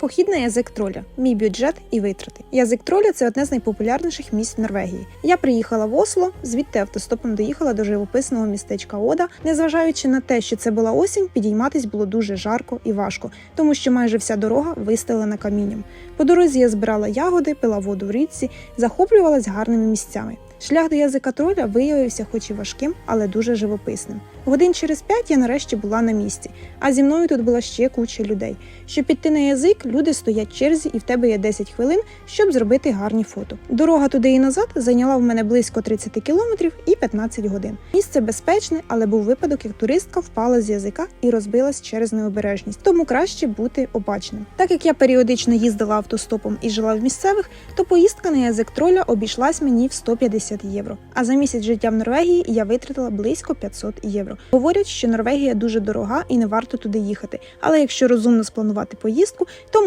Похід на язик троля, мій бюджет і витрати. Язик троля це одне з найпопулярніших місць Норвегії. Я приїхала в Осло, звідти автостопом доїхала до живописного містечка Ода. Незважаючи на те, що це була осінь, підійматись було дуже жарко і важко, тому що майже вся дорога вистелена камінням. По дорозі я збирала ягоди, пила воду в річці, захоплювалась гарними місцями. Шлях до язика троля виявився хоч і важким, але дуже живописним. Годин через п'ять я нарешті була на місці, а зі мною тут була ще куча людей. Щоб піти на язик, люди стоять в черзі, і в тебе є 10 хвилин, щоб зробити гарні фото. Дорога туди і назад зайняла в мене близько 30 кілометрів і 15 годин. Місце безпечне, але був випадок, як туристка впала з язика і розбилась через необережність, тому краще бути обачним. Так як я періодично їздила автостопом і жила в місцевих, то поїздка на язик троля обійшлась мені в 150 євро. А за місяць життя в Норвегії я витратила близько 500 євро. Говорять, що Норвегія дуже дорога і не варто туди їхати. Але якщо розумно спланувати поїздку, то